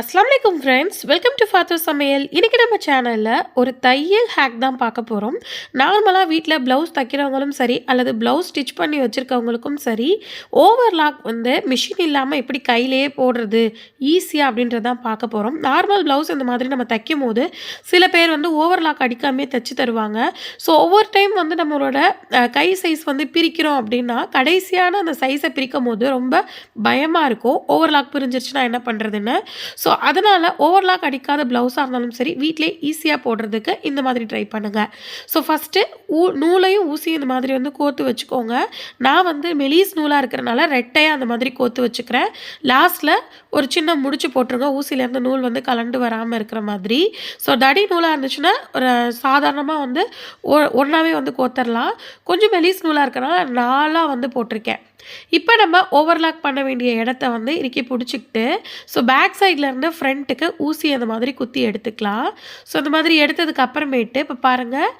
அஸ்லாம் வலைக்கம் friends welcome to ஃபாத்து சமையல் இன்றைக்கி நம்ம சேனலில் ஒரு தையல் ஹேக் தான் பார்க்க போகிறோம் நார்மலாக வீட்டில் ப்ளவுஸ் தைக்கிறவங்களும் சரி அல்லது ப்ளவுஸ் ஸ்டிச் பண்ணி வச்சுருக்கவங்களுக்கும் சரி ஓவர்லாக் வந்து மிஷின் இல்லாமல் எப்படி கையிலேயே போடுறது ஈஸியாக அப்படின்றதான் பார்க்க போகிறோம் நார்மல் ப்ளவுஸ் இந்த மாதிரி நம்ம தைக்கும் போது சில பேர் வந்து ஓவர்லாக் அடிக்காமே தைச்சி தருவாங்க. ஸோ ஒவ்வொரு டைம் வந்து நம்மளோட கை சைஸ் வந்து பிரிக்கிறோம் அப்படின்னா கடைசியான அந்த சைஸை பிரிக்கும் போது ரொம்ப பயமாக இருக்கும். ஓவர்லாக் பிரிஞ்சிருச்சுன்னா என்ன பண்ணுறதுன்னு ஸோ ஸோ அதனால் ஓவர்லாக் அடிக்காத ப்ளவுஸாக இருந்தாலும் சரி வீட்டிலே ஈஸியாக போடுறதுக்கு இந்த மாதிரி ட்ரை பண்ணுங்கள் ஸோ ஃபஸ்ட்டு ஊ நூலையும் ஊசி இந்த மாதிரி வந்து கோர்த்து வச்சுக்கோங்க. நான் வந்து மெலிஸ் நூலாக இருக்கிறனால ரெட்டையாக அந்த மாதிரி கோர்த்து வச்சுக்கிறேன். லாஸ்ட்டில் ஒரு சின்ன முடிச்சு போட்டுருங்க. ஊசியிலேருந்து நூல் வந்து கலண்டு வராமல் இருக்கிற மாதிரி. ஸோ தடி நூலாக இருந்துச்சுன்னா ஒரு சாதாரணமாக வந்து ஒ- ஒன்றாவே வந்து கோத்தரலாம் கொஞ்சம் மெலிஸ் நூலாக இருக்கிறனால நாலாக வந்து போட்டிருக்கேன். இப்போ நம்ம ஓவர்லாக் பண்ண வேண்டிய இடத்த வந்து இறுக்கி பிடிச்சிக்கிட்டு ஸோ பேக் சைட்லேருந்து ஃப்ரண்ட்டுக்கு ஊசி அந்த மாதிரி குத்தி எடுத்துக்கலாம். ஸோ அந்த மாதிரி எடுத்ததுக்கு அப்புறமேட்டு இப்போ பாருங்கள்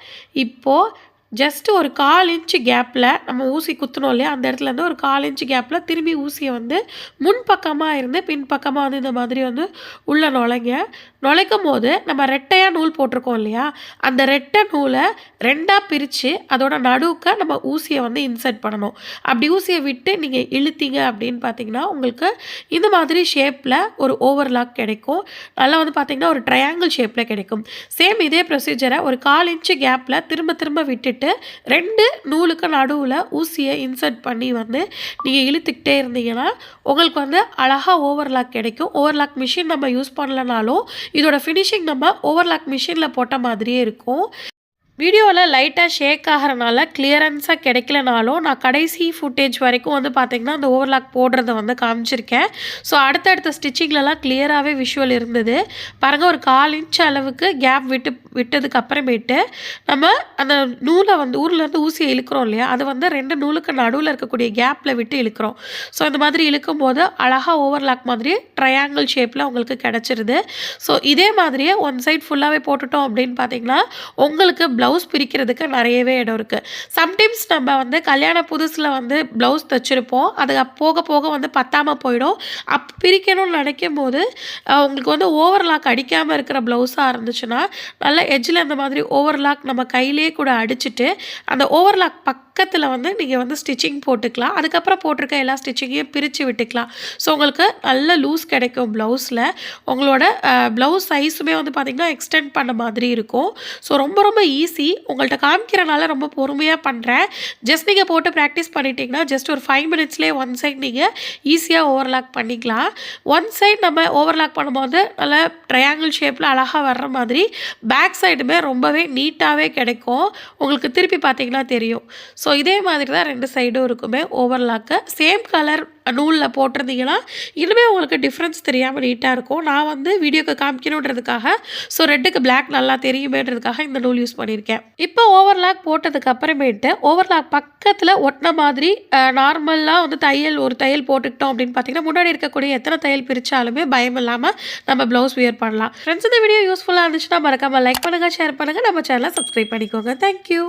இப்போது ஜஸ்ட்டு ஒரு கால் இன்ச்சு கேப்பில் நம்ம ஊசி குத்தணும் இல்லையா? அந்த இடத்துல இருந்து ஒரு கால் இன்ச்சு கேப்பில் திரும்பி ஊசியை வந்து முன்பக்கமாக இருந்து பின்பக்கமாக வந்து இந்த மாதிரி வந்து உள்ளே நுழைங்க. நுழைக்கும் போது நம்ம ரெட்டையாக நூல் போட்டிருக்கோம் இல்லையா? அந்த ரெட்டை நூலை ரெண்டாக பிரித்து அதோட நடுவுக்க நம்ம ஊசியை வந்து இன்சர்ட் பண்ணணும். அப்படி ஊசியை விட்டு நீங்கள் இழுத்தீங்க அப்படின்னு பார்த்தீங்கன்னா உங்களுக்கு இந்த மாதிரி ஷேப்பில் ஒரு ஓவர்லாக் கிடைக்கும். நல்லா வந்து பார்த்திங்கன்னா ஒரு ட்ரையாங்கிள் ஷேப்பில் கிடைக்கும். சேம் இதே ப்ரொசீஜரை ஒரு கால் இன்ச்சு கேப்பில் திரும்ப திரும்ப விட்டுட்டு ரெண்டு நூலுக்கு நடுவில் ஊசியை இன்சர்ட் பண்ணி வந்து நீங்கள் இழுத்துக்கிட்டே இருந்தீங்கன்னா உங்களுக்கு வந்து அழகாக ஓவர்லாக் கிடைக்கும். ஓவர்லாக் மிஷின் நம்ம யூஸ் பண்ணலனாலும் இதோட ஃபினிஷிங் நம்ம ஓவர்லாக் மிஷினில் போட்ட மாதிரியே இருக்கும். வீடியோவில் லைட்டாக ஷேக் ஆகிறனால கிளியரன்ஸாக கிடைக்கலனாலும் நான் கடைசி ஃபுட்டேஜ் வரைக்கும் வந்து பார்த்திங்கன்னா அந்த ஓவர்லாக் போடுறத வந்து காமிச்சிருக்கேன். ஸோ அடுத்தடுத்த ஸ்டிச்சிங்லலாம் கிளியராகவே விஷுவல் இருந்தது. பாருங்கள் ஒரு கால் இன்ச் அளவுக்கு கேப் விட்டு விட்டதுக்கு அப்புறமேட்டு நம்ம அந்த நூலை வந்து ஊர்லேருந்து ஊசியை இழுக்கிறோம் இல்லையா? அது வந்து ரெண்டு நூலுக்கு நடுவில் இருக்கக்கூடிய கேப்பில் விட்டு இழுக்கிறோம். ஸோ இந்த மாதிரி இழுக்கும் போது அழகாக ஓவர்லாக் மாதிரி ட்ரையாங்கிள் ஷேப்பில் உங்களுக்கு கிடச்சிருது. ஸோ இதே மாதிரியே ஒன் சைட் ஃபுல்லாகவே போட்டுட்டோம் அப்படின்னு பார்த்தீங்கன்னா உங்களுக்கு ப்ளவுஸ் பிரிக்கிறதுக்கு நிறையவே இடம் இருக்குது சம்டைம்ஸ் நம்ம வந்து கல்யாண புதுசில் வந்து ப்ளவுஸ் தைச்சிருப்போம். அது போக போக வந்து பத்தாமல் போயிடும். அப் பிரிக்கணும்னு நினைக்கும் போது உங்களுக்கு வந்து ஓவர்லாக் அடிக்காமல் இருக்கிற ப்ளவுஸாக இருந்துச்சுன்னா நல்ல எஜ்ஜில் இந்த மாதிரி ஓவர்லாக் நம்ம கையிலே கூட அடிச்சுட்டு அந்த ஓவர்லாக் பக்கத்தில் வந்து நீங்கள் வந்து ஸ்டிச்சிங் போட்டுக்கலாம். அதுக்கப்புறம் போட்டிருக்க எல்லா ஸ்டிச்சிங்கையும் பிரித்து விட்டுக்கலாம். ஸோ உங்களுக்கு நல்ல லூஸ் கிடைக்கும் ப்ளவுஸில் உங்களோட ப்ளவுஸ் சைஸுமே வந்து பார்த்திங்கன்னா எக்ஸ்டெண்ட் பண்ண மாதிரி இருக்கும். ஸோ ரொம்ப ரொம்ப ஈஸி உங்கள்கிட்ட காமிக்கிறனால ரொம்ப பொறுமையாக பண்ணுறேன் ஜஸ்ட் நீங்கள் போட்டு ப்ராக்டிஸ் பண்ணிட்டீங்கன்னா ஜஸ்ட் ஒரு ஃபைவ் மினிட்ஸ்லேயே ஒன் சைட் நீங்கள் ஈஸியாக ஓவர்லாக் பண்ணிக்கலாம். ஒன் சைட் நம்ம ஓவர்லாக் பண்ணும்போது நல்ல ட்ரையாங்கிள் ஷேப்பில் அழகாக வர்ற மாதிரி பேக் சைடுமே ரொம்பவே நீட்டாகவே கிடைக்கும். உங்களுக்கு திருப்பி பார்த்தீங்கன்னா தெரியும். ஸோ ஸோ இதே மாதிரி தான் ரெண்டு சைடும் இருக்குமே. ஓவர்லாக்கு சேம் கலர் நூலில் போட்டிருந்தீங்கன்னா இன்னுமே உங்களுக்கு டிஃப்ரென்ஸ் தெரியாமல் நீட்டாக இருக்கும். நான் வந்து வீடியோக்கு காமிக்கணுன்றதுக்காக ஸோ ரெட்டுக்கு பிளாக் நல்லா தெரியுமேன்றதுக்காக இந்த நூல் யூஸ் பண்ணியிருக்கேன். இப்போ ஓவர்லாக் போட்டதுக்கு அப்புறமேட்டு ஓவர்லாக் பக்கத்தில் ஒட்டின மாதிரி நார்மலாக வந்து தையல் ஒரு தையல் போட்டுக்கிட்டோம் அப்படின்னு பார்த்தீங்கன்னா முன்னாடி இருக்கக்கூடிய எத்தனை தையல் பிரித்தாலுமே பயம் இல்லாமல் நம்ம ப்ளவுஸ் வியர் பண்ணலாம். ஃப்ரெண்ட்ஸ் இந்த வீடியோ யூஸ்ஃபுல்லாக இருந்துச்சுன்னா மறக்காமல் லைக் பண்ணுங்கள் ஷேர் பண்ணுங்கள் நம்ம சேனலை சப்ஸ்கிரைப் பண்ணிக்கோங்க. தேங்க்யூ